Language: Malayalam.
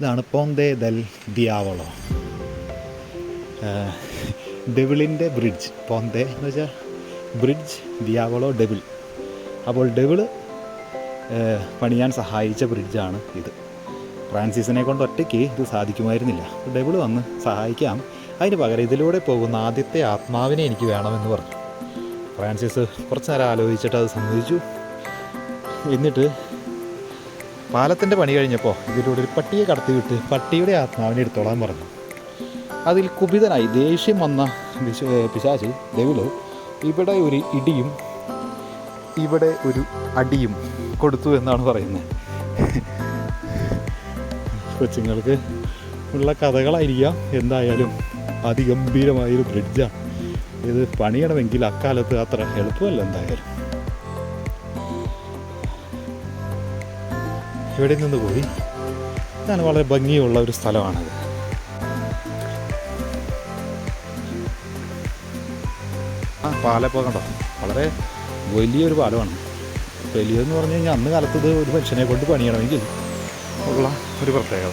ഇതാണ് പോന്തേ ദൽ ദിയാവളോ. ഡെവിളിന്റെ ബ്രിഡ്ജ്. പോന്തേ എന്ന് വെച്ചാൽ ബ്രിഡ്ജ് ദിയാവളോ ഡെവിൾ. അപ്പോൾ ഡെവിൾ പണിയാൻ സഹായിച്ച ബ്രിഡ്ജാണ് ഇത്. ഫ്രാൻസിസിനെ കൊണ്ട് ഒറ്റയ്ക്ക് ഇത് സാധിക്കുമായിരുന്നില്ല. ഡെവിൾ വന്ന് സഹായിക്കാം. അതിന് പകരം ഇതിലൂടെ പോകുന്ന ആദ്യത്തെ ആത്മാവിനെ എനിക്ക് വേണമെന്ന് പറഞ്ഞു. ഫ്രാൻസിസ് കുറച്ച് നേരം ആലോചിച്ചിട്ട് അത് സമ്മതിച്ചു. എന്നിട്ട് പാലത്തിന്റെ പണി കഴിഞ്ഞപ്പോൾ ഇതിലൂടെ ഒരു പട്ടിയെ കടത്തി വിട്ട് പട്ടിയുടെ ആത്മാവിനെ എടുത്തോളാൻ പറഞ്ഞു. അതിൽ കുപിതനായി ദേഷ്യം വന്ന വിശ- പിശാചി ഡെവിൾ ഇവിടെ ഒരു ഇടിയും ഇവിടെ ഒരു അടിയും കൊടുത്തു എന്നാണ് പറയുന്നത് കൊച്ചുങ്ങൾക്ക് ഉള്ള കഥകളായിരിക്കാം. എന്തായാലും അതിഗംഭീരമായൊരു ബ്രിഡ്ജാണ് ഇത് പണിയണമെങ്കിൽ അക്കാലത്ത് അത്ര എളുപ്പമല്ല എന്തായാലും. ഇവിടെ നിന്ന് പോയി? ഇതാണ് വളരെ ഭംഗിയുള്ള ഒരു സ്ഥലമാണത് ആ പാലപ്പോൾ കണ്ടോ? വളരെ വലിയൊരു പാലമാണ്. വലിയതെന്ന് പറഞ്ഞു കഴിഞ്ഞാൽ അന്ന് കാലത്ത് ഇത് ഒരു മനുഷ്യനെ കൊണ്ട് പണിയണമെങ്കിൽ ഉള്ള ഒരു പ്രത്യേകത.